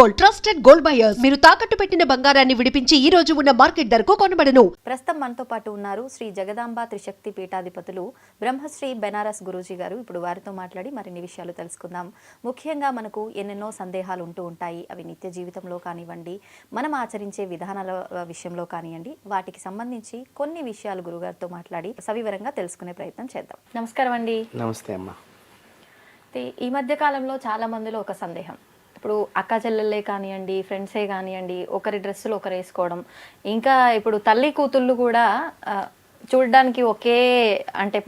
Gold trusted gold buyers. మీరు తాకట్టు పెట్టిన బంగారాన్ని విడిపించి ఈ రోజు ఉన్న మార్కెట్ ధరకు కొనబడను. ప్రస్తుతం మనతో పాటు ఉన్నారు శ్రీ జగదాంబ త్రిశక్తి పీఠాధిపతులు బ్రహ్మశ్రీ బెనారస్ గురూజీ గారు. ఇప్పుడు వారితో మాట్లాడి మరిన్ని విషయాలు తెలుసుకుందాం. ముఖ్యంగా మనకు ఎన్నెన్నో సందేహాలు ఉంటూ ఉంటాయి. అవి నిత్య జీవితంలో కానివ్వండి మనం ఆచరించే విధానాల విషయంలో కానివ్వండి వాటికి సంబంధించి కొన్ని విషయాలు గురుగారితో మాట్లాడి సవివరంగా తెలుసుకునే ప్రయత్నం చేద్దాం. నమస్కారం అండి. నమస్తే అమ్మా. ఈ మధ్య కాలంలో చాలా మందిలో ఒక సందేహం. ఇప్పుడు అక్క చెల్లెళ్ళే కానివ్వండి ఫ్రెండ్సే కానివ్వండి ఒకరి డ్రెస్సులు ఒకరు వేసుకోవడం. ఇంకా ఇప్పుడు తల్లి కూతుళ్ళు కూడా చూడడానికి ఒకే అంటే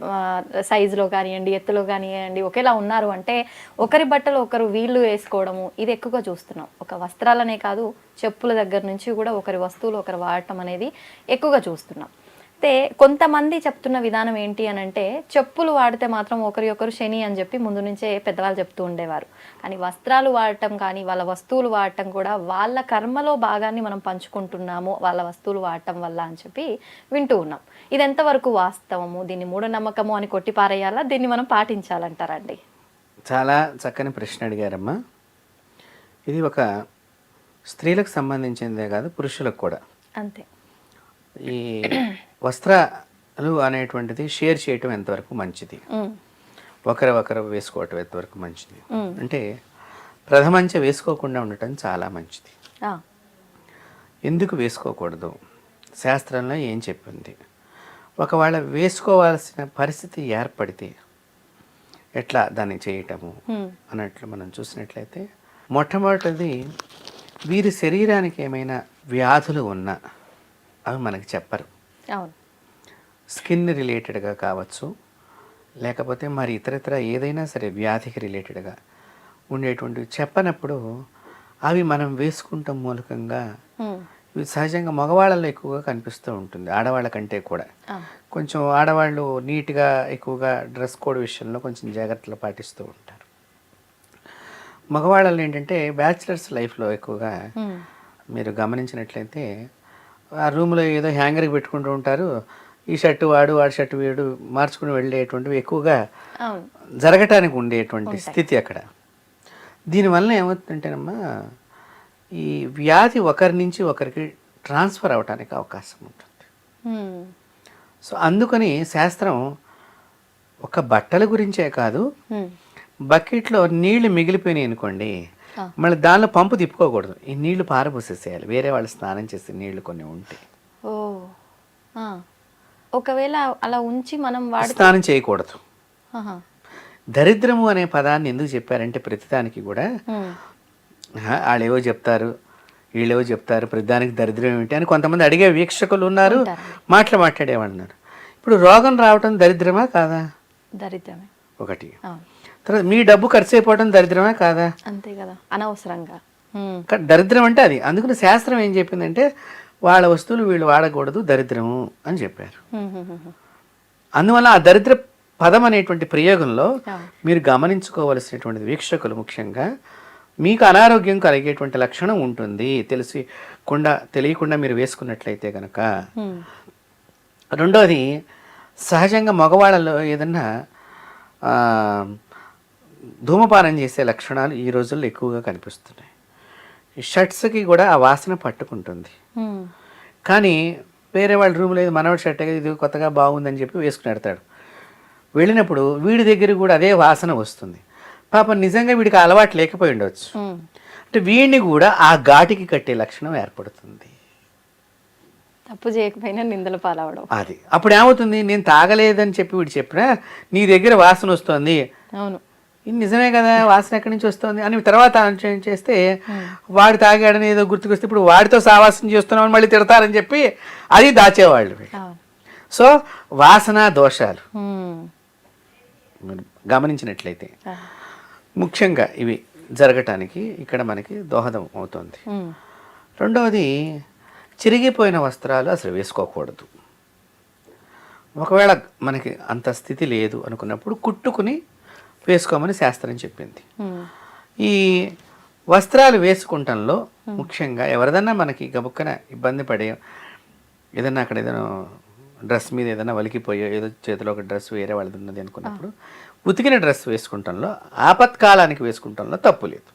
సైజులో కానివ్వండి ఎత్తులో కానివ్వండి ఒకేలా ఉన్నారు అంటే ఒకరి బట్టలు ఒకరు వీళ్ళు వేసుకోవడము ఇది ఎక్కువగా చూస్తున్నాం. ఒక వస్త్రాలనే కాదు చెప్పుల దగ్గర నుంచి కూడా ఒకరి వస్తువులు ఒకరు వాడటం అనేది ఎక్కువగా చూస్తున్నాం. అయితే కొంతమంది చెప్తున్న విధానం ఏంటి అని అంటే చెప్పులు వాడితే మాత్రం ఒకరి ఒకరు శని అని చెప్పి ముందు నుంచే పెద్దవాళ్ళు చెప్తూ ఉండేవారు. కానీ వస్త్రాలు వాడటం కానీ వాళ్ళ వస్తువులు వాడటం కూడా వాళ్ళ కర్మలో భాగాన్ని మనం పంచుకుంటున్నాము వాళ్ళ వస్తువులు వాడటం వల్ల అని చెప్పి వింటూ ఉన్నాం. ఇది ఎంతవరకు వాస్తవము? దీన్ని మూఢనమ్మకము అని కొట్టి పారేయాలా దీన్ని మనం పాటించాలంటారండి? చాలా చక్కని ప్రశ్న అడిగారమ్మా. ఇది ఒక స్త్రీలకు సంబంధించిందే కాదు పురుషులకు కూడా. అంతే. ఈ వస్త్రాలు అనేటువంటిది షేర్ చేయటం ఎంతవరకు మంచిది? ఒకరు ఒకరు వేసుకోవటం ఎంతవరకు మంచిది? అంటే ప్రథమంచ వేసుకోకుండా ఉండటం చాలా మంచిది. ఎందుకు వేసుకోకూడదు? శాస్త్రంలో ఏం చెప్పింది? ఒకవేళ వేసుకోవాల్సిన పరిస్థితి ఏర్పడితే ఎట్లా దాన్ని చేయటము? అన్నట్లు మనం చూసినట్లయితే మొట్టమొదటిది వీరి శరీరానికి ఏమైనా వ్యాధులు ఉన్నా అవి మనకి చెప్పరు. అవును. స్కిన్ రిలేటెడ్గా కావచ్చు లేకపోతే మరి ఇతరత్ర ఏదైనా సరే వ్యాధికి రిలేటెడ్గా ఉండేటువంటివి చెప్పనప్పుడు అవి మనం వేసుకుంటాం మూలకంగా ఇవి సహజంగా మగవాళ్ళలో ఎక్కువగా కనిపిస్తూ ఉంటుంది ఆడవాళ్ళ కంటే కూడా కొంచెం ఆడవాళ్ళు నీట్గా ఎక్కువగా డ్రెస్ కోడ్ విషయంలో కొంచెం జాగ్రత్తలు పాటిస్తూ ఉంటారు. మగవాళ్ళలో ఏంటంటే బ్యాచిలర్స్ లైఫ్లో ఎక్కువగా మీరు గమనించినట్లయితే ఆ రూమ్లో ఏదో హ్యాంగర్కి పెట్టుకుంటూ ఉంటారు. ఈ షర్టు వాడు వాడి షర్టు వీడు మార్చుకుని వెళ్ళేటువంటివి ఎక్కువగా జరగటానికి ఉండేటువంటి స్థితి అక్కడ. దీనివల్ల ఏమవుతుందంటేనమ్మా ఈ వ్యాధి ఒకరి నుంచి ఒకరికి ట్రాన్స్ఫర్ అవడానికి అవకాశం ఉంటుంది. సో అందుకని శాస్త్రం ఒక బట్టల గురించే కాదు బకెట్లో నీళ్ళు మిగిలిపోయినాయి అనుకోండి. మళ్ళీ దానిలో పంపు తిప్పుకోకూడదు. ఈ నీళ్ళు పారబోసేసేయాలి. వేరే వాళ్ళు స్నానం చేసే నీళ్ళు కొన్ని ఉంటాయి ఓ. ఒకవేళ అలా ఉంచి మనం వాడి స్నానం చేయకూడదు. దరిద్రము అనే పదాన్ని ఎందుకు చెప్పారంటే ప్రతిదానికి కూడా వాళ్ళేవో చెప్తారు వీళ్ళేవో చెప్తారు ప్రతిదానికి దరిద్రం ఏమిటి అని కొంతమంది అడిగే వీక్షకులు ఉన్నారు మాటలు మాట్లాడేవాళ్ళన్నారు ఇప్పుడు రోగం రావటం దరిద్రమా కాదా? దరిద్రమే. ఒకటి. తర్వాత మీ డబ్బు ఖర్చు అయిపోవడం దరిద్రమా కాదా? అంతే కదా అనవసరంగా. దరిద్రం అంటే అది. అందుకని శాస్త్రం ఏం చెప్పిందంటే వాళ్ళ వస్తువులు వీళ్ళు వాడకూడదు దరిద్రము అని చెప్పారు. అందువల్ల ఆ దరిద్ర పదం అనేటువంటి ప్రయోగంలో. మీరు గమనించుకోవలసినటువంటి వీక్షకులు ముఖ్యంగా మీకు అనారోగ్యం కలిగేటువంటి లక్షణం ఉంటుంది. తెలిసి కుండా తెలియకుండా మీరు వేసుకున్నట్లయితే కనుక రెండోది సహజంగా మగవాళ్ళలో ఏదన్నా ధూమపానం చేసే లక్షణాలు ఈ రోజుల్లో ఎక్కువగా కనిపిస్తున్నాయి. షర్ట్స్కి కూడా ఆ వాసన పట్టుకుంటుంది. కానీ వేరే వాళ్ళ రూమ్లో ఏదో మనవాడి షర్ట్ ఇది కొత్తగా బాగుందని చెప్పి వేసుకుని పెడతాడు వెళ్ళినప్పుడు వీడి దగ్గర కూడా అదే వాసన వస్తుంది. పాపం నిజంగా వీడికి అలవాటు లేకపోయి ఉండవచ్చు. అంటే వీడిని కూడా ఆ ఘాటికి కట్టే లక్షణం ఏర్పడుతుంది. తప్పు చేయకపోయినా నిందల పాలవడం. అది. అప్పుడు ఏమవుతుంది? నేను తాగలేదని చెప్పి వీడు చెప్పినా నీ దగ్గర వాసన వస్తుంది. అవును. ఇది నిజమే కదా వాసన ఎక్కడి నుంచి వస్తుంది అని తర్వాత ఆలోచన చేస్తే వాడు తాగాడని ఏదో గుర్తుకొస్తే ఇప్పుడు వాడితో సావాసం చేస్తున్నామని మళ్ళీ తిడతారని చెప్పి అది దాచేవాళ్ళు సో వాసన దోషాలు. మీరు గమనించినట్లయితే ముఖ్యంగా ఇవి జరగటానికి ఇక్కడ మనకి దోహదం అవుతుంది. ఉమ్, రెండవది చిరిగిపోయిన వస్త్రాలు అసలు వేసుకోకూడదు. ఒకవేళ మనకి అంత స్థితి లేదు అనుకున్నప్పుడు కుట్టుకుని వేసుకోమని శాస్త్రం చెప్పింది. ఈ వస్త్రాలు వేసుకుంటంలో ముఖ్యంగా ఎవరిదన్నా మనకి గబుక్కన ఇబ్బంది పడే ఏదన్నా అక్కడ ఏదైనా డ్రెస్ మీద ఏదైనా వలికిపోయో ఏదో చేతిలో ఒక డ్రెస్ వేరే వాళ్ళది ఉన్నది అనుకున్నప్పుడు ఉతికిన డ్రెస్ వేసుకుంటంలో ఆపత్కాలానికి వేసుకుంటంలో తప్పు లేదు.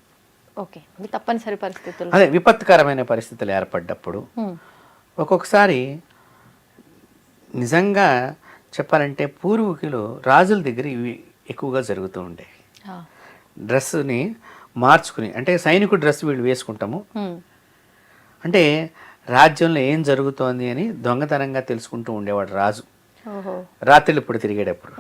ఓకే. తప్పనిసరి పరిస్థితులు అదే విపత్కరమైన పరిస్థితులు ఏర్పడ్డప్పుడు ఒక్కొక్కసారి నిజంగా చెప్పాలంటే పూర్వీకులు రాజుల దగ్గర ఇవి ఎక్కువగా జరుగుతూ ఉండేవి ఆ, డ్రెస్సుని మార్చుకుని అంటే సైనికుడు డ్రెస్ వీళ్ళు వేసుకుంటాము. అంటే రాజ్యంలో ఏం జరుగుతోంది అని దొంగతనంగా తెలుసుకుంటూ ఉండేవాడు రాజు. రాత్రులు ఇప్పుడు తిరిగేటప్పుడు.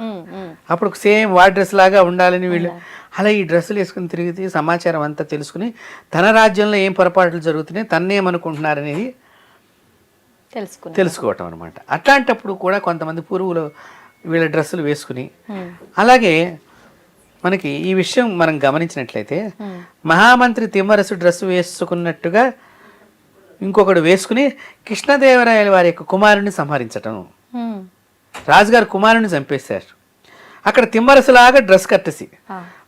అప్పుడు సేమ్ వాడి డ్రెస్ లాగా ఉండాలని వీళ్ళు అలా ఈ డ్రెస్సులు వేసుకుని తిరిగితే సమాచారం అంతా తెలుసుకుని తన రాజ్యంలో ఏం పొరపాట్లు జరుగుతున్నాయి తన్నేమనుకుంటున్నారనేది తెలుసుకోవటం అనమాట అట్లాంటప్పుడు కూడా కొంతమంది పూర్వులు వీళ్ళ డ్రెస్సులు వేసుకుని. అలాగే మనకి ఈ విషయం మనం గమనించినట్లయితే మహామంత్రి తిమ్మరసు డ్రెస్సు వేసుకున్నట్టుగా ఇంకొకడు వేసుకుని కృష్ణదేవరాయల వారి యొక్క కుమారుని సంహరించటం. రాజుగారు కుమారుని చంపేశారు. అక్కడ తిమ్మరసులాగా డ్రెస్ కట్టేసి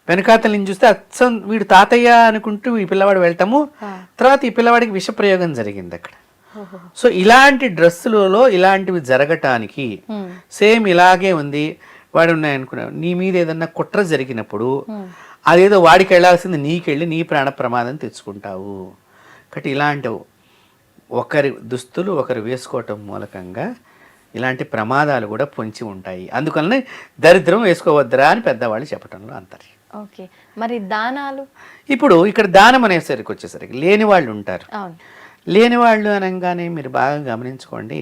వెనకాతల నుంచి చూస్తే అచ్చం వీడు తాతయ్య అనుకుంటూ ఈ పిల్లవాడు వెళ్తాము ఆ. తర్వాత ఈ పిల్లవాడికి విషప్రయోగం జరిగింది అక్కడ. సో ఇలాంటి డ్రెస్సులలో ఇలాంటివి జరగటానికి ఉమ్, సేమ్ ఇలాగే ఉంది. వాడు ఉన్నాయనుకున్నావు నీ మీద ఏదన్నా కుట్ర జరిగినప్పుడు ఉమ్, అదేదో వాడికి వెళ్ళాల్సింది నీకెళ్ళి నీ ప్రాణ ప్రమాదం తెచ్చుకుంటావు. కాబట్టి ఇలాంటి ఒకరి దుస్తులు ఒకరు వేసుకోవటం మూలకంగా ఇలాంటి ప్రమాదాలు కూడా పొంచి ఉంటాయి. అందుకనే దరిద్రం వేసుకోవద్దురా అని పెద్దవాళ్ళు చెప్పటంలో అంతర్యం. ఓకే. మరి దానాలు? ఇప్పుడు ఇక్కడ దానం అనేసరికి వచ్చేసరికి లేని వాళ్ళు ఉంటారు. అవును. లేని వాళ్ళు అనగానే మీరు బాగా గమనించుకోండి.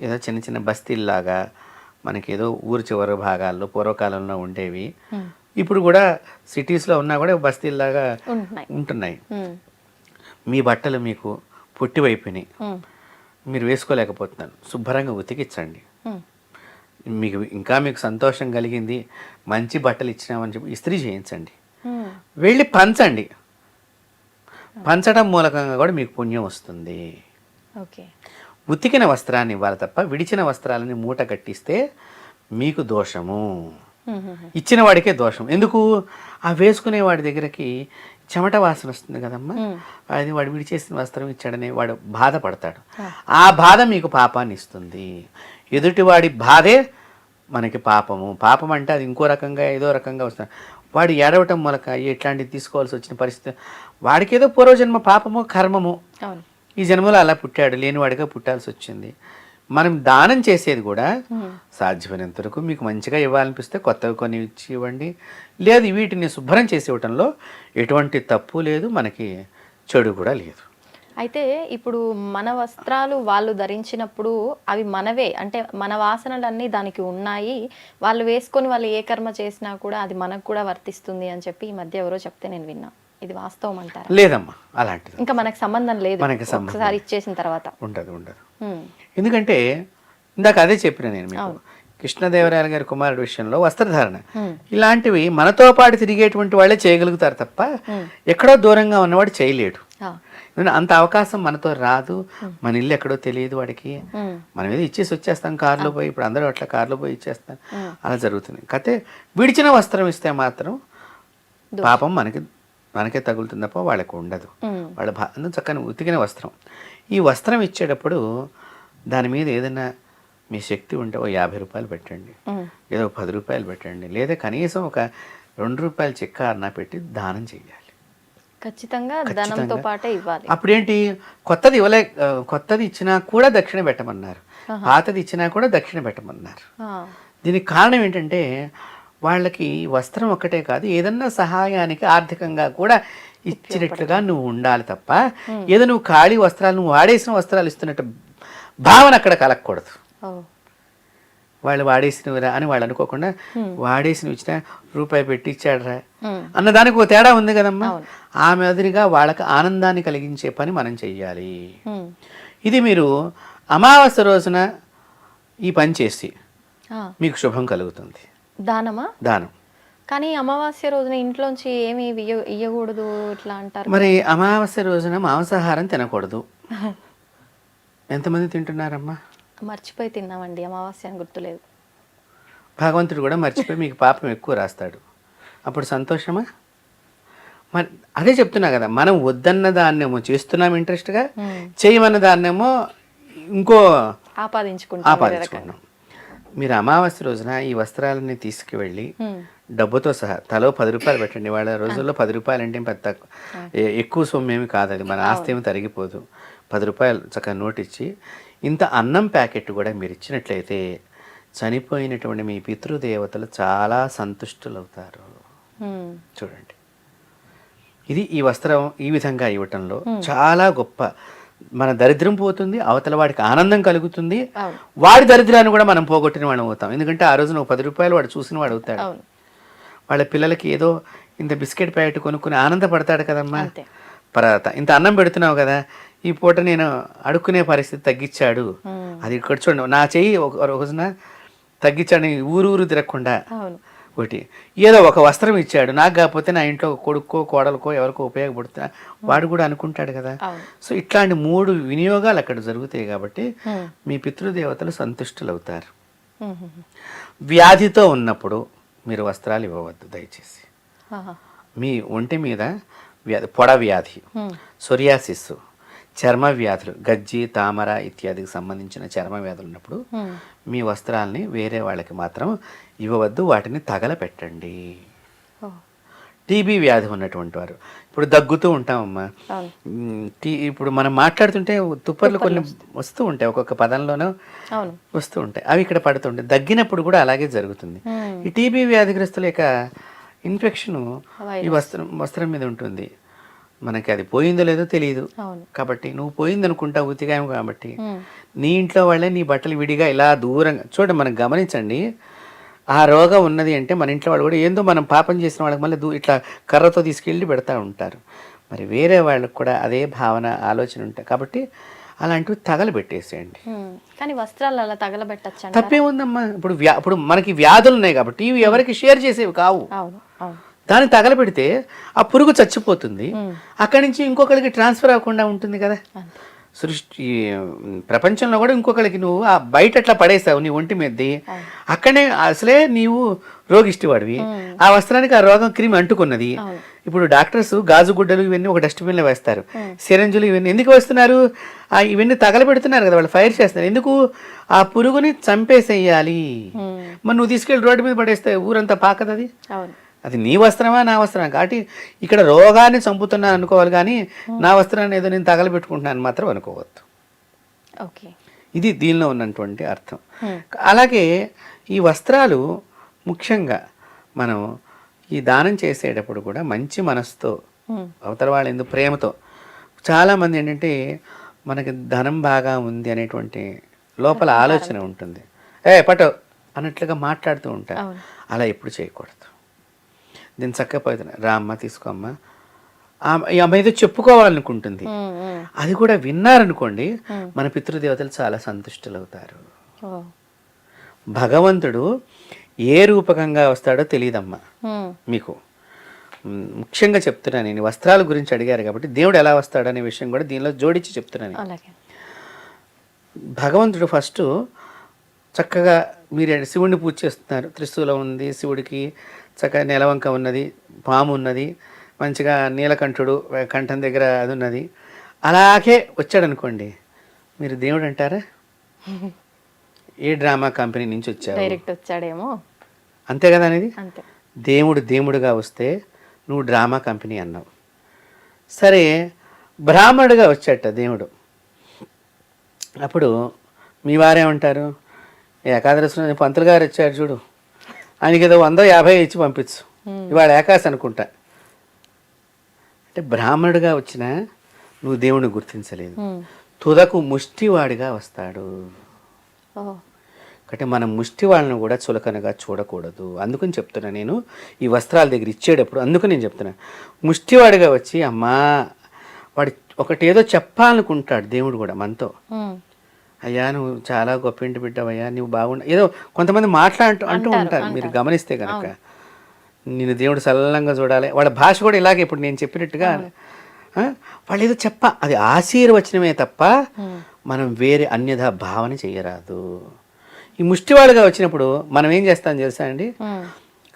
ఏదో చిన్న చిన్న బస్తీల్లాగా మనకి ఏదో ఊరు చివరి భాగాల్లో పూర్వకాలంలో ఉండేవి. ఇప్పుడు కూడా సిటీస్లో ఉన్నా కూడా బస్తీల్లాగా ఉంటున్నాయి. మీ బట్టలు మీకు పొట్టివైపోయినాయి మీరు వేసుకోలేకపోతున్నారు. శుభ్రంగా ఉతికించండి. ఉమ్, మీకు ఇంకా మీకు సంతోషం కలిగింది. మంచి బట్టలు ఇచ్చినామని చెప్పి ఇస్త్రీ చేయించండి. వెళ్ళి పంచండి. పంచడం మూలకంగా కూడా మీకు పుణ్యం వస్తుంది. ఓకే. ఉతికిన వస్త్రాన్ని ఇవ్వాలి తప్ప విడిచిన వస్త్రాలని మూట కట్టిస్తే మీకు దోషము. ఇచ్చిన వాడికే దోషం. ఎందుకు? ఆ వేసుకునే వాడి దగ్గరికి చెమట వాసన వస్తుంది కదమ్మా. అది వాడు విడిచేసిన వస్త్రం ఇచ్చాడని వాడు బాధపడతాడు. ఆ బాధ మీకు పాపాన్ని ఇస్తుంది. ఎదుటివాడి బాధే మనకి పాపము. పాపం అంటే అది ఇంకో రకంగా ఏదో రకంగా వస్తుంది. వాడు ఏడవటం మూలక ఇట్లాంటివి తీసుకోవాల్సి వచ్చిన పరిస్థితి. వాడికి ఏదో పూర్వజన్మ పాపము కర్మము. ఈ జన్మలో అలా పుట్టాడు లేనివాడిగా పుట్టాల్సి వచ్చింది. మనం దానం చేసేది కూడా సాధ్యమైనంత వరకు మీకు మంచిగా ఇవ్వాలనిపిస్తే కొత్తవి కొని ఇచ్చి ఇవ్వండి. లేదు వీటిని శుభ్రం చేసి ఇవ్వటంలో ఎటువంటి తప్పు లేదు మనకి చెడు కూడా లేదు. అయితే ఇప్పుడు మన వస్త్రాలు వాళ్ళు ధరించినప్పుడు అవి మనవే. అంటే మన వాసనలన్నీ దానికి ఉన్నాయి. వాళ్ళు వేసుకొని వాళ్ళు ఏ కర్మ చేసినా కూడా అది మనకు కూడా వర్తిస్తుంది అని చెప్పి ఈ మధ్య ఎవరో చెప్తే నేను విన్నా. ఇది వాస్తవం అంటారా? లేదమ్మా అలాంటిది ఇంకా మనకు సంబంధం లేదు. మనకి ఒకసారి ఇచ్చేసిన తర్వాత. ఉండదు ఉండదు. ఎందుకంటే ఇందాక అదే చెప్పిన నేను మీకు. కృష్ణదేవరాయల గారి కుమారుడు విషయంలో వస్త్రధారణ. ఇలాంటివి మనతో పాటు తిరిగేటువంటి వాళ్ళే చేయగలుగుతారు తప్ప. ఎక్కడో దూరంగా ఉన్నవాడు చేయలేడు. అంత అవకాశం మనతో రాదు. మన ఇల్లు ఎక్కడో తెలియదు వాడికి. మనం ఏదో ఇచ్చేసి వచ్చేస్తాం కారులో పోయి ఇప్పుడు అందరూ అట్లా కారులో పోయి ఇచ్చేస్తాం. అలా జరుగుతుంది కాకపోతే విడిచిన వస్త్రం ఇస్తే మాత్రం. పాపం మనకి మనకే తగులుతుంది తప్ప వాళ్ళకి ఉండదు. వాళ్ళ భా అందుకు చక్కని ఉతికిన వస్త్రం. ఈ వస్త్రం ఇచ్చేటప్పుడు దాని మీద ఏదైనా మీ శక్తి ఉంటే ఓ యాభై రూపాయలు పెట్టండి. ఏదో పది రూపాయలు పెట్టండి. లేదా కనీసం ఒక రెండు రూపాయల చెక్క అన్న పెట్టి దానం చేయాలి ఖచ్చితంగా ధనంతో. పాటే ఇవ్వాలి. అప్పుడేంటి? కొత్తది ఇవ్వలే కొత్తది ఇచ్చినా కూడా దక్షిణ పెట్టమన్నారు. పాతది ఇచ్చినా కూడా దక్షిణ పెట్టమన్నారు. దీనికి కారణం ఏంటంటే వాళ్ళకి వస్త్రం ఒక్కటే కాదు ఏదన్నా సహాయానికి ఆర్థికంగా కూడా ఇచ్చినట్లుగా నువ్వు ఉండాలి తప్ప ఏదో నువ్వు ఖాళీ వస్త్రాలు నువ్వు వాడేసిన వస్త్రాలు ఇస్తున్నట్టు భావన అక్కడ కలగకూడదు. వాళ్ళు వాడేసినవిరా అని వాళ్ళు అనుకోకుండా వాడేసినవి ఇచ్చిన రూపాయి పెట్టి ఇచ్చాడరా ఉమ్, అన్నదానికి ఒక తేడా ఉంది కదమ్మా. ఆ మాదిరిగా వాళ్ళకి ఆనందాన్ని కలిగించే పని మనం చెయ్యాలి. ఇది మీరు అమావాస్య రోజున ఈ పని చేసి మీకు శుభం కలుగుతుంది. దానమా? దానం. కానీ అమావాస్య రోజున ఇంట్లోంచి ఏమి ఇయ్య ఇయ్యకూడదు ఇట్లా అంటారు మరి అమావాస్య రోజున మాంసాహారం తినకూడదు. ఎంతమంది తింటున్నారమ్మా? మర్చిపోయి తిన్నామండి అమావాస్య అని గుర్తులేదు. భగవంతుడు కూడా మర్చిపోయి మీకు పాపం ఎక్కువ రాస్తాడు. అప్పుడు సంతోషమా? మరి అదే చెప్తున్నా కదా మనం వద్దన్న దాన్నేమో చేస్తున్నాం ఇంట్రెస్ట్గా చేయమన్న దాన్నేమో ఇంకో ఆపాదించుకుంటాం. ఆపాదించుకున్నాం మీరు అమావాస్య రోజున ఈ వస్త్రాలని తీసుకువెళ్ళి డబ్బుతో సహా తలో పది రూపాయలు పెట్టండి వాళ్ళ రోజుల్లో పది రూపాయలు అంటే పెద్ద ఎక్కువ సొమ్ము ఏమి కాదు అది మన ఆస్తి ఏమి తరిగిపోదు. పది రూపాయలు చక్కగా నోట్ ఇచ్చి ఇంత అన్నం ప్యాకెట్ కూడా మీరు ఇచ్చినట్లయితే చనిపోయినటువంటి మీ పితృదేవతలు చాలా సంతుష్టులవుతారు. చూడండి. ఇది ఈ వస్త్రం ఈ విధంగా ఇవ్వటంలో చాలా గొప్ప. మన దరిద్రం పోతుంది అవతల వాడికి ఆనందం కలుగుతుంది. వాడి దరిద్రాన్ని కూడా మనం పోగొట్టిన వాడు అవుతాం. ఎందుకంటే ఆ రోజు నువ్వు పది రూపాయలు వాడు చూసిన వాడు అవుతాడు. వాళ్ళ పిల్లలకి ఏదో ఇంత బిస్కెట్ ప్యాకెట్ కొనుక్కుని ఆనందపడతాడు కదమ్మా. పర్వాత ఇంత అన్నం పెడుతున్నావు కదా ఈ పూట నేను అడుక్కునే పరిస్థితి తగ్గించాడు. అది ఇక్కడ చూడండి నా చెయ్యి ఒక ఒక రోజున తగ్గించాడు ఊరు ఊరు తిరగకుండా. ఒకటి. ఏదో ఒక వస్త్రం ఇచ్చాడు. నాకు కాకపోతే నా ఇంట్లో కొడుకో కోడలకో ఎవరికో ఉపయోగపడుతున్నా వాడు కూడా అనుకుంటాడు కదా. సో ఇట్లాంటి మూడు వినియోగాలు అక్కడ జరుగుతాయి కాబట్టి ఉమ్, మీ పితృదేవతలు సంతుష్టులవుతారు. ఉమ్, ఉమ్, వ్యాధితో ఉన్నప్పుడు మీరు వస్త్రాలు ఇవ్వవద్దు దయచేసి. మీ ఒంటి మీద వ్యాధి పొడ వ్యాధి సొరియాసిస్ చర్మ వ్యాధులు గజ్జి తామర ఇత్యాదికి సంబంధించిన చర్మ వ్యాధులు ఉన్నప్పుడు మీ వస్త్రాల్ని వేరే వాళ్ళకి మాత్రం ఇవ్వవద్దు వాటిని తగలపెట్టండి. టీబీ వ్యాధి ఉన్నటువంటి వారు. ఇప్పుడు దగ్గుతూ ఉంటామమ్మా. టీ ఇప్పుడు మనం మాట్లాడుతుంటే తుప్పర్లు కొన్ని వస్తూ ఉంటాయి. ఒక్కొక్క పదంలోనూ వస్తూ ఉంటాయి. అవి ఇక్కడ పడుతుంటాయి. దగ్గినప్పుడు కూడా అలాగే జరుగుతుంది. ఈ టీబీ వ్యాధిగ్రస్తుల యొక్క ఇన్ఫెక్షన్ ఈ. వస్త్రం వస్త్రం మీద ఉంటుంది. మనకి అది పోయిందో లేదో తెలియదు కాబట్టి నువ్వు పోయింది అనుకుంటావు ఉతికాయం కాబట్టి నీ ఇంట్లో వాళ్ళే నీ బట్టలు విడిగా ఇలా దూరంగా చూడండి మనం గమనించండి. ఆ రోగం ఉన్నది అంటే మన ఇంట్లో వాళ్ళు కూడా ఏందో మనం పాపం చేసిన వాళ్ళకి మళ్ళీ దూ ఇట్లా కర్రతో తీసుకెళ్ళి పెడతా ఉంటారు. మరి వేరే వాళ్ళకి కూడా అదే భావన ఆలోచన ఉంటాయి కాబట్టి అలాంటివి తగలబెట్టేసేయండి. కానీ వస్త్రాలు అలా తగలబెట్టచ్చండి తప్పేముందమ్మా? ఇప్పుడు వ్యా ఇప్పుడు మనకి వ్యాధులు ఉన్నాయి కాబట్టి ఇవి ఎవరికి షేర్ చేసేవి కావు. దాన్ని తగలబెడితే ఆ పురుగు చచ్చిపోతుంది. అక్కడి నుంచి ఇంకొకరికి ట్రాన్స్ఫర్ అవ్వకుండా ఉంటుంది కదా. సృష్టి ప్రపంచంలో కూడా ఇంకొకరికి నువ్వు ఆ బయట అట్లా పడేసావు నీ ఒంటి మీదది. అక్కడే అసలే నీవు రోగిష్టివాడివి. ఆ. వస్త్రానికి ఆ రోగం క్రిమి అంటుకున్నది. ఇప్పుడు డాక్టర్స్ గాజు గుడ్డలు ఇవన్నీ ఒక డస్ట్బిన్లో వేస్తారు. సిరంజులు ఇవన్నీ ఎందుకు వేస్తున్నారు? ఆ ఇవన్నీ తగలబెడుతున్నారు కదా వాళ్ళు ఫైర్ చేస్తున్నారు. ఎందుకు? ఆ పురుగుని చంపేసేయాలి. మరి నువ్వు తీసుకెళ్ళి రోడ్డు మీద పడేస్తే ఊరంతా పాకదు అది నీ వస్త్రమా నా వస్త్రమా? కాబట్టి ఇక్కడ రోగాన్ని చంపుతున్నాను అనుకోవాలి కానీ నా వస్త్రాన్ని ఏదో నేను తగలబెట్టుకుంటున్నాను మాత్రం అనుకోవద్దు. ఓకే. ఇది దీనిలో ఉన్నటువంటి అర్థం. Hmm. అలాగే ఈ వస్త్రాలు ముఖ్యంగా మనం ఈ దానం చేసేటప్పుడు కూడా మంచి మనసుతో ఉమ్, అవతల వాళ్ళ ఎందుకు ప్రేమతో చాలామంది ఏంటంటే మనకి ధనం బాగా ఉంది అనేటువంటి లోపల ఆలోచన ఉంటుంది. ఏ పట్టు అన్నట్లుగా మాట్లాడుతూ ఉంటారు. అలా ఎప్పుడు చేయకూడదు. దీన్ని చక్కగా పోతున్నా రా అమ్మ తీసుకో అమ్మ. ఆమె- ఈ అమ్మ ఏదో చెప్పుకోవాలనుకుంటుంది. అది కూడా విన్నారనుకోండి మన పితృదేవతలు చాలా సంతుష్టులవుతారు. భగవంతుడు ఏ రూపకంగా వస్తాడో తెలియదమ్మా మీకు. ముఖ్యంగా చెప్తున్నాను నేను. వస్త్రాల గురించి అడిగారు కాబట్టి దేవుడు ఎలా వస్తాడనే విషయం కూడా దీనిలో జోడించి చెప్తున్నాను భగవంతుడు ఫస్ట్ చక్కగా మీరు శివుడిని పూజ చేస్తున్నారు. త్రిశూలం ఉంది శివుడికి చక్కగా నెలవంక ఉన్నది పాము ఉన్నది మంచిగా నీలకంఠుడు కంఠం దగ్గర అది ఉన్నది. అలాగే వచ్చాడనుకోండి మీరు దేవుడు అంటారా? ఏ డ్రామా కంపెనీ నుంచి వచ్చావు? డైరెక్ట్ వచ్చాడేమో. అంతే కదా అనేది? దేవుడు దేవుడుగా వస్తే నువ్వు డ్రామా కంపెనీ అన్నావు. సరే బ్రాహ్మణుడిగా వచ్చాట దేవుడు. అప్పుడు మీ వారేమంటారు? ఏకాదశి పంతులు గారు వచ్చాడు చూడు. ఆయనకి ఏదో వందో యాభై ఇచ్చి పంపించు. ఇవాళ ఏకాశి అనుకుంటా. అంటే బ్రాహ్మణుడిగా వచ్చినా నువ్వు దేవుడిని గుర్తించలేదు. తుదకు ముష్టివాడిగా వస్తాడు. కాబట్టి మనం ముష్టి వాళ్ళని కూడా చులకనగా చూడకూడదు. అందుకని చెప్తున్నా నేను ఈ వస్త్రాల దగ్గర ఇచ్చేటప్పుడు అందుకని నేను చెప్తున్నా. ముష్టివాడిగా వచ్చి అమ్మా వాడు ఒకటి ఏదో చెప్పాలనుకుంటాడు దేవుడు కూడా మనతో. అయ్యా నువ్వు చాలా గొప్ప ఇంటి బిడ్డవయ్యా నువ్వు బాగుండ ఏదో కొంతమంది మాట్లాడుతూ అంటూ ఉంటారు మీరు గమనిస్తే కనుక నేను దేవుడు సల్లంగా చూడాలి. వాళ్ళ భాష కూడా ఇలాగే ఇప్పుడు నేను చెప్పినట్టుగా? వాళ్ళు ఏదో చెప్ప అది ఆశీర్వచనమే తప్ప మనం వేరే అన్యథా భావన చేయరాదు. ఈ ముష్టివాడుగా వచ్చినప్పుడు మనం ఏం చేస్తాం తెలుసా అండి.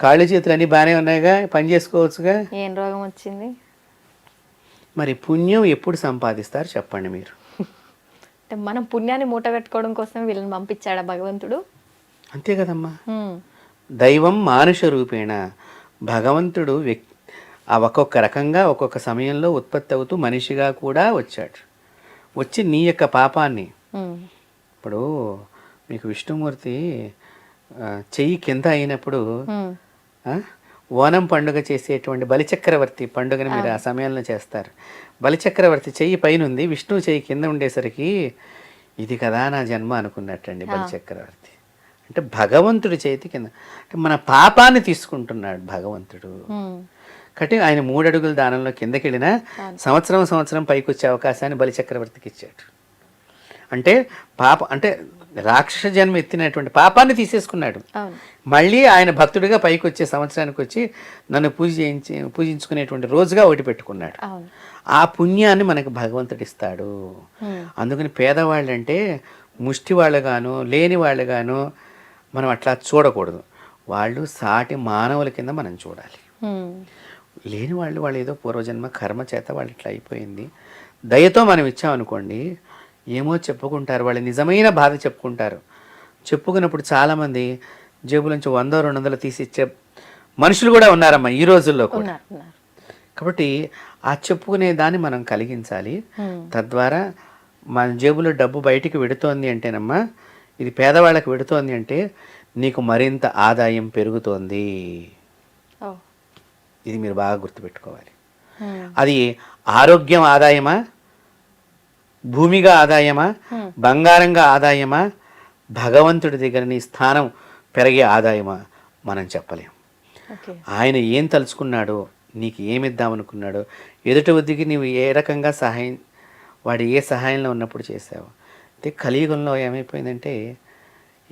కాళ్ళు చేతులు అన్నీ బాగానే ఉన్నాయిగా పని చేసుకోవచ్చుగా? ఏం రోగం వచ్చింది? మరి పుణ్యం ఎప్పుడు సంపాదిస్తారు చెప్పండి మీరు. అంటే మనం పుణ్యాన్ని మూట కట్టుకోవడం కోసం వీళ్ళని పంపించాడా భగవంతుడు? అంతే కదమ్మా. దైవం మానుష రూపేణ భగవంతుడు వ్యక్ ఆ ఒక్కొక్క రకంగా ఒక్కొక్క సమయంలో ఉత్పత్తి అవుతూ మనిషిగా కూడా వచ్చాడు. వచ్చి నీ యొక్క పాపాన్ని. ఇప్పుడు మీకు విష్ణుమూర్తి చెయ్యి కింద అయినప్పుడు ఓనం పండుగ చేసేటువంటి బలిచక్రవర్తి పండుగని మీరు ఆ సమయంలో చేస్తారు. బలిచక్రవర్తి చెయ్యి పైన ఉంది విష్ణువు చెయ్యి కింద ఉండేసరికి ఇది కదా నా జన్మ అనుకున్నట్టండి బలిచక్రవర్తి. అంటే భగవంతుడి చేతి కింద అంటే మన పాపాన్ని తీసుకుంటున్నాడు భగవంతుడు. కాబట్టి ఆయన మూడు అడుగుల దానంలో కిందకి వెళ్ళినా సంవత్సరం సంవత్సరం పైకి వచ్చే అవకాశాన్ని బలిచక్రవర్తికి ఇచ్చాడు. అంటే పాప అంటే రాక్షస జన్మ ఎత్తినటువంటి పాపాన్ని తీసేసుకున్నాడు. మళ్ళీ ఆయన భక్తుడిగా పైకి వచ్చే సంవత్సరానికి వచ్చి నన్ను పూజ చేయించి పూజించుకునేటువంటి రోజుగా ఒకటి పెట్టుకున్నాడు. ఆ పుణ్యాన్ని మనకు భగవంతుడు ఇస్తాడు. అందుకని పేదవాళ్ళు అంటే ముష్టి వాళ్ళుగాను లేని వాళ్ళుగాను మనం అట్లా చూడకూడదు. వాళ్ళు సాటి మానవుల కింద మనం చూడాలి. లేని వాళ్ళు వాళ్ళు ఏదో పూర్వజన్మ కర్మ చేత వాళ్ళు ఇట్లా అయిపోయింది. దయతో మనం ఇచ్చామనుకోండి ఏమో చెప్పుకుంటారు వాళ్ళు నిజమైన బాధ చెప్పుకుంటారు. చెప్పుకున్నప్పుడు చాలామంది జేబులోంచి వందో రెండు వందలు తీసి ఇచ్చే మనుషులు కూడా ఉన్నారమ్మా ఈ రోజుల్లో కూడా. కాబట్టి ఆ చెప్పుకునే దాన్ని మనం కలిగించాలి. తద్వారా మన జేబులో డబ్బు బయటికి వెడుతోంది అంటేనమ్మా ఇది పేదవాళ్ళకి వెడుతోంది అంటే నీకు మరింత ఆదాయం పెరుగుతోంది. ఇది మీరు బాగా గుర్తుపెట్టుకోవాలి. అది ఆరోగ్యం ఆదాయమా? భూమిగా ఆదాయమా. బంగారంగా ఆదాయమా? భగవంతుడి దగ్గర నీ స్థానం పెరిగే ఆదాయమా? మనం చెప్పలేం. ఆయన ఏం తలుచుకున్నాడో నీకు ఏమిద్దామనుకున్నాడో ఎదుటి వద్దికి నీవు ఏ రకంగా సహాయం వాడు ఏ సహాయంలో ఉన్నప్పుడు చేసావు అయితే కలియుగంలో ఏమైపోయిందంటే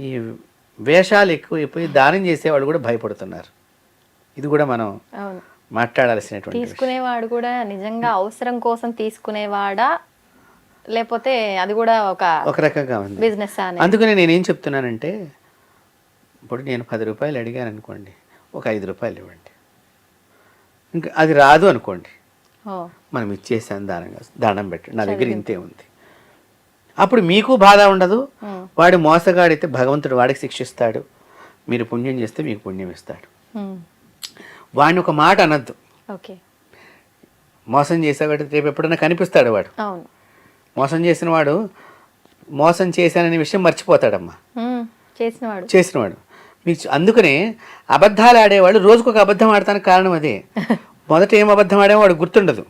ఈ వేషాలు ఎక్కువైపోయి దానం చేసేవాళ్ళు కూడా భయపడుతున్నారు. ఇది కూడా మనం మాట్లాడాల్సినటువంటి. తీసుకునేవాడు కూడా నిజంగా అవసరం కోసం తీసుకునేవాడా? లేకపోతే అది కూడా ఒక ఒక రకంగా ఉంది. బిజినెస్ అందుకని నేనేం చెప్తున్నానంటే ఇప్పుడు నేను పది రూపాయలు అడిగాను అనుకోండి ఒక ఐదు రూపాయలు ఇవ్వండి. ఇంకా అది రాదు అనుకోండి. మనం ఇచ్చేసాను దానంగా దానం పెట్టండి నా దగ్గర ఇంతే ఉంది. అప్పుడు మీకు బాధ ఉండదు. వాడు మోసగాడైతే భగవంతుడు వాడికి శిక్షిస్తాడు. మీరు పుణ్యం చేస్తే మీకు పుణ్యం ఇస్తాడు. వాడిని ఒక మాట అనద్దు. ఓకే. మోసం చేసేవాడు రేపు ఎప్పుడైనా కనిపిస్తాడు వాడు. మోసం చేసిన వాడు మోసం చేశాననే విషయం మర్చిపోతాడమ్మా. చేసినవాడు. చేసినవాడు. మీకు అందుకనే అబద్ధాలు ఆడేవాళ్ళు రోజుకొక అబద్ధం ఆడటానికి కారణం అదే. మొదట ఏం అబద్ధం ఆడేమో వాడు గుర్తుండదు.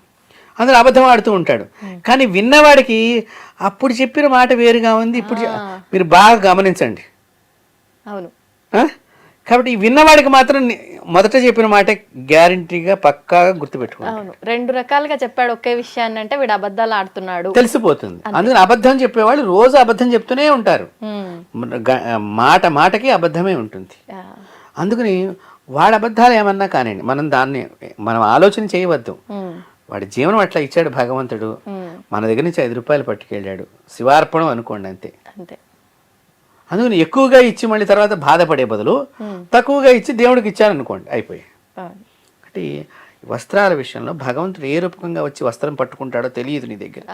అందులో అబద్ధం ఆడుతూ ఉంటాడు. కానీ విన్నవాడికి అప్పుడు చెప్పిన మాట వేరుగా ఉంది ఇప్పుడు మీరు బాగా గమనించండి. అవును? కాబట్టి విన్నవాడికి మాత్రం మొదట చెప్పిన మాట గ్యారంటీగా పక్కాగా గుర్తుపెట్టుకోండి. అవును. రెండు రకాలుగా చెప్పాడు ఒకే విషయాన్ని అంటే వీడు అబద్ధాలు ఆడుతున్నాడు. తెలిసిపోతుంది. అందుకని అబద్ధం చెప్పేవాళ్ళు రోజు అబద్ధం చెప్తూనే ఉంటారు. మాట మాటకి అబద్ధమే ఉంటుంది. అందుకని వాడి అబద్ధాలు ఏమన్నా కానివ్వండి మనం దాన్ని మనం ఆలోచన చేయవద్దు. వాడి జీవనం అట్లా ఇచ్చాడు భగవంతుడు. మన దగ్గర నుంచి ఐదు రూపాయలు పట్టుకెళ్ళాడు. శివార్పణం అనుకోండి అంతే. అంతే. అందుకని ఎక్కువగా ఇచ్చి మళ్ళీ తర్వాత బాధపడే బదులు తక్కువగా ఇచ్చి దేవుడికి ఇచ్చాను అనుకోండి అయిపోయి కాబట్టి వస్త్రాల విషయంలో భగవంతుడు ఏ రూపకంగా వచ్చి వస్త్రం పట్టుకుంటాడో తెలియదు నీ దగ్గర.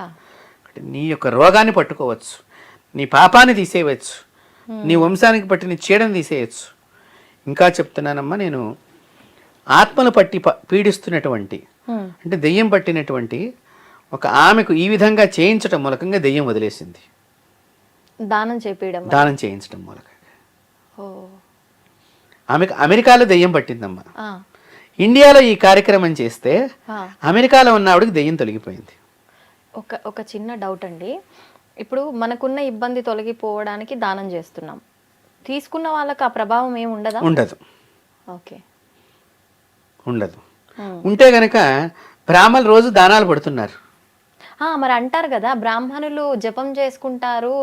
నీ యొక్క రోగాన్ని పట్టుకోవచ్చు నీ పాపాన్ని తీసేయవచ్చు నీ వంశానికి పట్టిన చీడని తీసేయచ్చు ఇంకా చెప్తున్నానమ్మా నేను ఆత్మను పట్టి పీడిస్తున్నటువంటి అంటే దెయ్యం పట్టినటువంటి ఒక ఆమెకు ఈ విధంగా చేయించటం మూలకంగా దెయ్యం వదిలేసింది. దానం చేపియడం దానం చేయించడం మూలకంగా. ఆమెకు అమెరికాలో దెయ్యం పట్టిందమ్మా. ఇండియాలో ఈ కార్యక్రమం చేస్తే. అమెరికాలో ఉన్న ఆవిడకి దెయ్యం తొలగిపోయింది. ఒక ఒక చిన్న డౌట్ అండి. ఇప్పుడు మనకున్న ఇబ్బంది తొలగిపోవడానికి దానం చేస్తున్నాం. తీసుకున్న వాళ్ళకి ఆ ప్రభావం ఏమి ఉండదా? ఉండదు. ఓకే. ఉండదు. ఉంటే గనక బ్రాహ్మణులు రోజు దానాలు పడుతున్నారు. మరి అంటారు కదా బ్రాహ్మణులు జపం చేసుకుంటారు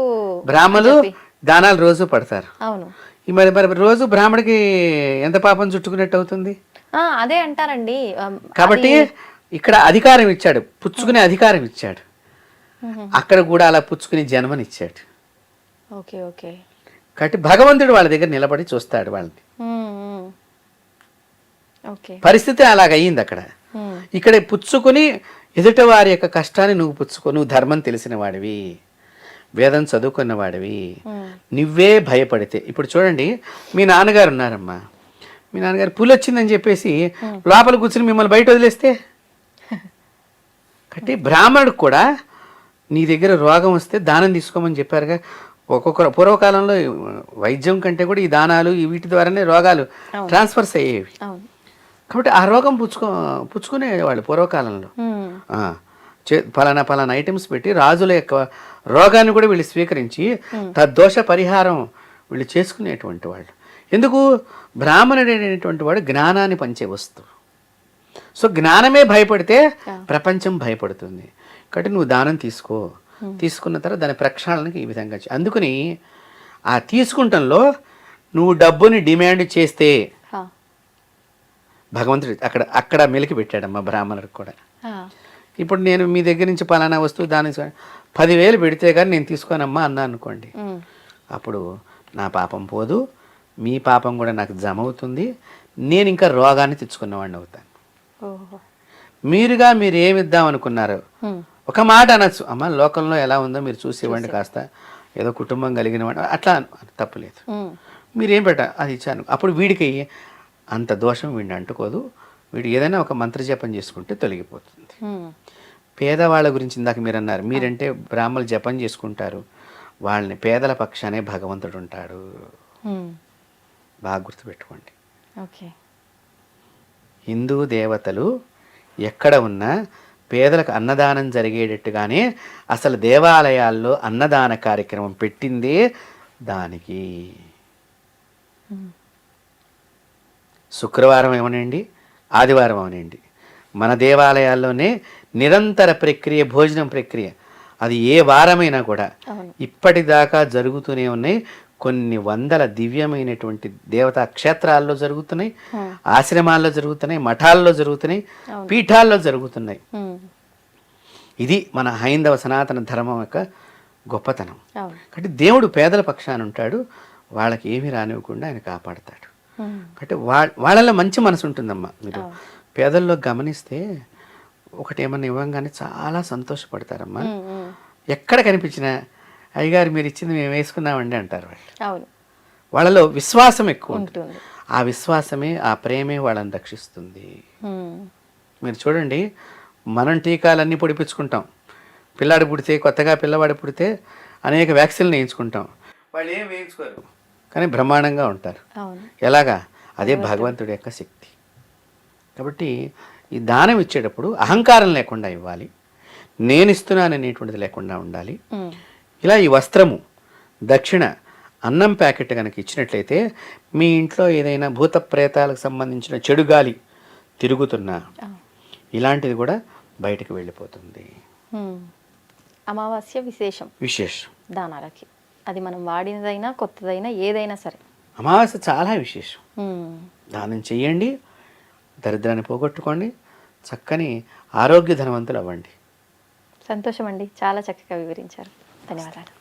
బ్రాహ్మణులు దానాలు రోజు పడతారు. అవును. మరి మరి రోజు బ్రాహ్మడికి ఎంత పాపం చుట్టుకున్నట్టు అవుతుంది? అదే అంటారండి. కాబట్టి ఇక్కడ అధికారం ఇచ్చాడు పుచ్చుకునే అధికారం ఇచ్చాడు. అక్కడ కూడా అలా పుచ్చుకునే జన్మనిచ్చాడు ఓకే ఓకే. కాబట్టి భగవంతుడు వాళ్ళ దగ్గర నిలబడి చూస్తాడు వాళ్ళని. పరిస్థితి అలాగ అయ్యింది అక్కడ. ఇక్కడ పుచ్చుకొని ఎదుట వారి యొక్క కష్టాన్ని నువ్వు పుచ్చుకో నువ్వు ధర్మం తెలిసిన వాడివి వేదం చదువుకున్న వాడివి. నువ్వే భయపడితే ఇప్పుడు చూడండి మీ నాన్నగారు ఉన్నారమ్మా. మీ నాన్నగారు పులి వచ్చిందని చెప్పేసి లోపల కూర్చుని మిమ్మల్ని బయట వదిలేస్తే? కాబట్టి బ్రాహ్మణుడికి కూడా నీ దగ్గర రోగం వస్తే దానం తీసుకోమని చెప్పారుగా. ఒక్కొక్క పూర్వకాలంలో వైద్యం కంటే కూడా ఈ దానాలు ఈ వీటి ద్వారానే రోగాలు ట్రాన్స్ఫర్స్ అయ్యేవి. కాబట్టి ఆ రోగం పుచ్చుకో పుచ్చుకునేవాళ్ళు పూర్వకాలంలో. చే పలానా పలానా ఐటమ్స్ పెట్టి రాజుల యొక్క రోగాన్ని కూడా వీళ్ళు స్వీకరించి తద్దోష పరిహారం వీళ్ళు చేసుకునేటువంటి వాళ్ళు. ఎందుకు? బ్రాహ్మణుడు అనేటువంటి వాడు జ్ఞానాన్ని పంచే వస్తువు. సో జ్ఞానమే భయపడితే ప్రపంచం భయపడుతుంది. కాబట్టి నువ్వు దానం తీసుకో. తీసుకున్న తర్వాత దాని ప్రక్షాళనకి ఈ విధంగా అందుకని ఆ తీసుకుంటంలో నువ్వు డబ్బుని డిమాండ్ చేస్తే భగవంతుడు అక్కడ అక్కడ మెలికి పెట్టాడమ్మా బ్రాహ్మణుడికి కూడా. ఇప్పుడు నేను మీ దగ్గర నుంచి పలానా వస్తువు దాని పదివేలు పెడితే కానీ నేను తీసుకోనమ్మా అన్నా అనుకోండి. అప్పుడు నా పాపం పోదు మీ పాపం కూడా నాకు జమ అవుతుంది నేను ఇంకా రోగాన్ని తెచ్చుకున్నవాడిని అవుతాను. మీరుగా మీరు ఏమి ఇద్దాం అనుకున్నారు ఒక మాట అనొచ్చు. అమ్మ లోకంలో ఎలా ఉందో మీరు చూసి. ఇవ్వండి కాస్త ఏదో కుటుంబం కలిగిన వాడు అట్లా అను- తప్పులేదు మీరేం పెట్ట అది ఇచ్చాను. అప్పుడు వీడికి అంత దోషం వీడిని అంటుకోదు. వీడు ఏదైనా ఒక మంత్రజపం చేసుకుంటే తొలగిపోతుంది. పేదవాళ్ళ గురించి ఇందాక మీరు అన్నారు మీరంటే బ్రాహ్మణులు జపం చేసుకుంటారు. వాళ్ళని పేదల పక్షానే భగవంతుడు ఉంటాడు. బాగా గుర్తుపెట్టుకోండి. ఓకే. హిందూ దేవతలు ఎక్కడ ఉన్నా పేదలకు అన్నదానం జరిగేటట్టుగానే అసలు దేవాలయాల్లో అన్నదాన కార్యక్రమం పెట్టిందే దానికి. శుక్రవారం ఏమనండి? ఆదివారం అవనండి. మన దేవాలయాల్లోనే నిరంతర ప్రక్రియ భోజనం ప్రక్రియ. అది ఏ వారమైనా కూడా. ఇప్పటిదాకా జరుగుతూనే ఉన్నాయి. కొన్ని వందల దివ్యమైనటువంటి దేవతా క్షేత్రాల్లో జరుగుతున్నాయి. ఆశ్రమాల్లో జరుగుతున్నాయి. మఠాల్లో జరుగుతున్నాయి. పీఠాల్లో జరుగుతున్నాయి. ఇది మన హైందవ సనాతన ధర్మం యొక్క గొప్పతనం. కాబట్టి దేవుడు పేదల పక్షాన ఉంటాడు. వాళ్ళకి ఏమీ రానివ్వకుండా ఆయన కాపాడతాడు. కాబట్టి వా వాళ్ళలో మంచి మనసు ఉంటుందమ్మా మీరు. పేదల్లో గమనిస్తే ఒకటి ఏమన్నా ఇవ్వంగానే చాలా సంతోషపడతారమ్మా. ఎక్కడ కనిపించినా అయ్యగారు మీరు ఇచ్చింది మేము వేసుకున్నామండి అంటారు వాళ్ళు. వాళ్ళలో విశ్వాసం ఎక్కువ ఉంటుంది. ఆ విశ్వాసమే ఆ ప్రేమే వాళ్ళని రక్షిస్తుంది. మీరు చూడండి మనం టీకాలన్నీ పొడిపించుకుంటాం. పిల్లాడు పుడితే కొత్తగా పిల్లవాడు పుడితే అనేక వ్యాక్సిన్లు వేయించుకుంటాం. వాళ్ళు ఏం వేయించుకోరు. కానీ బ్రహ్మాండంగా ఉంటారు. ఎలాగా? అదే భగవంతుడి యొక్క శక్తి. కాబట్టి ఈ దానం ఇచ్చేటప్పుడు అహంకారం లేకుండా ఇవ్వాలి. నేను ఇస్తున్నాను అనేటువంటిది లేకుండా ఉండాలి. ఇలా ఈ వస్త్రము దక్షిణ అన్నం ప్యాకెట్ కనుక ఇచ్చినట్లయితే మీ ఇంట్లో ఏదైనా భూత ప్రేతాలకు సంబంధించిన చెడు గాలి తిరుగుతున్నా ఇలాంటిది కూడా బయటకు వెళ్ళిపోతుంది. అమావాస్య విశేషం. విశేషం. దానాలకి. అది మనం వాడినదైనా కొత్తదైనా ఏదైనా సరే. అమావాస్య చాలా విశేషం. దానం చెయ్యండి దరిద్రాన్ని పోగొట్టుకోండి చక్కని ఆరోగ్య ధనవంతులు అవ్వండి. సంతోషం అండి చాలా చక్కగా వివరించారు. ధన్యవాదాలు.